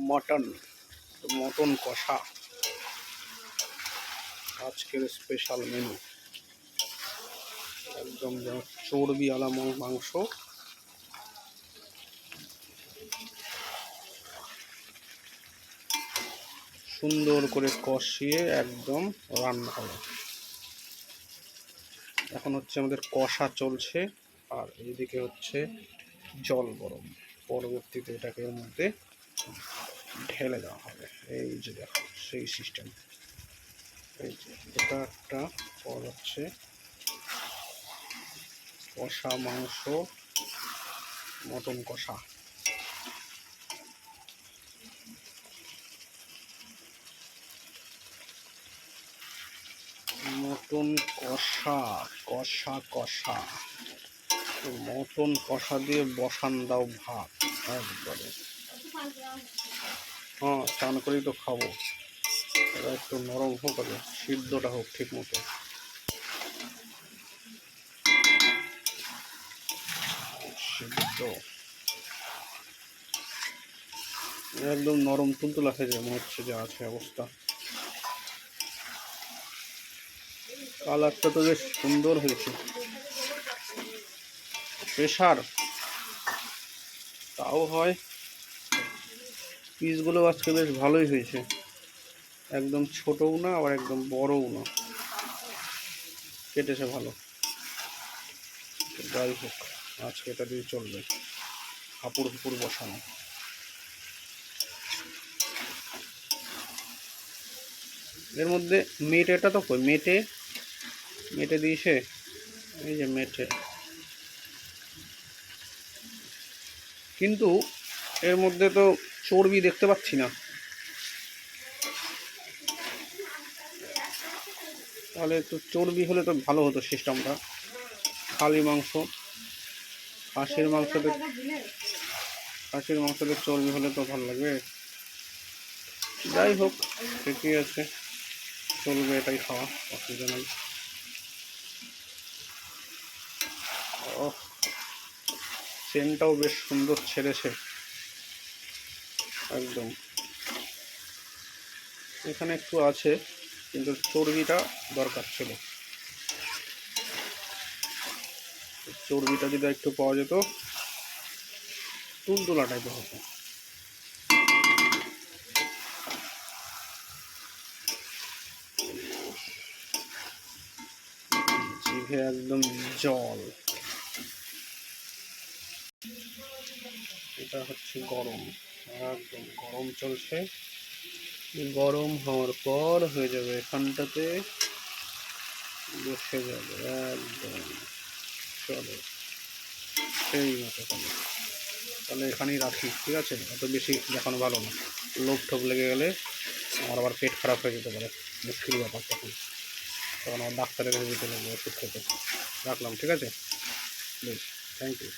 Mutton mutton কষা। আজকের special menu একদম যেন চর্বি আলা ম- মাংস। সুন্দর করে কষিয়ে একদম রান্না হবে। এখন হচ্ছে আমাদের কষা চলছে, আর এইদিকে হচ্ছে জল গরম। পরবর্তীতে এটাকে এর মধ্যে ঢেলে দেওয়া হবে। এই যে দেখো, সেই সিস্টেম এই যে এটা একটা পর হচ্ছে কষা মাংস, মটন কষা। মটন কষা কষা কষা। মটন কষা দিয়ে বসান দাও ভাত, একবারে। হ্যাঁ চান করেই তো খাব। এবার একটু নরম হোক আগে সিদ্ধটা হোক ঠিক মতো। সিদ্ধ। একদম নরম তুলতুলা হয়ে যায়, মনে হচ্ছে যে আছে অবস্থা। কালারটা তো বেশ সুন্দর হয়েছে। প্রেশার তাও হয়। পিসগুলো আজকে বেশ ভালোই হয়েছে। একদম ছোটও না, আবার একদম বড়ও না। কেটেছে ভালো। যাই হোক, আজকে এটা দিয়ে চলবে। হাপুর হুপুর বসানো। এর মধ্যে মেটেটা তো কই? মেটে মেটে দিয়েছে? এই যে মেটে। কিন্তু এর মধ্যে তো চর্বি দেখতে পাচ্ছি না। তাহলে একটু চর্বি হলে তো ভালো হতো সিস্টেমটা। খালি মাংস খাসির মাংসতে খাসির মাংসতে চর্বি হলে তো ভালো লাগবে। যাই হোক ঠিকই আছে। চলবে এটাই খাওয়া অসুবিধা নেই। ওহ, চেনটাও বেশ সুন্দর ছেড়েছে। একদম। এখানে একটু আছে, কিন্তু চর্বিটা দরকার ছিল। চর্বিটা যদি একটু পাওয়া যেত, তুলতুলা টাইপের হতো। একদম জল। এটা হচ্ছে গরম। একদম গরম চলছে। গরম হওয়ার পর হয়ে যাবে এখানটাতে। বসে যাবে একদম। চলো। সেই মতো তাহলে। তাহলে এখানেই রাখি, ঠিক আছে? এত বেশি দেখানো ভালো না। লোভ ঠোক লেগে গেলে আমার আবার পেট খারাপ হয়ে যেতে পারে। মুশকিল ব্যাপার তখন। তখন আমার ডাক্তারের কাছে যেতে লাগবে ওষুধ খেতে। রাখলাম, ঠিক আছে? বেশ থ্যাংক ইউ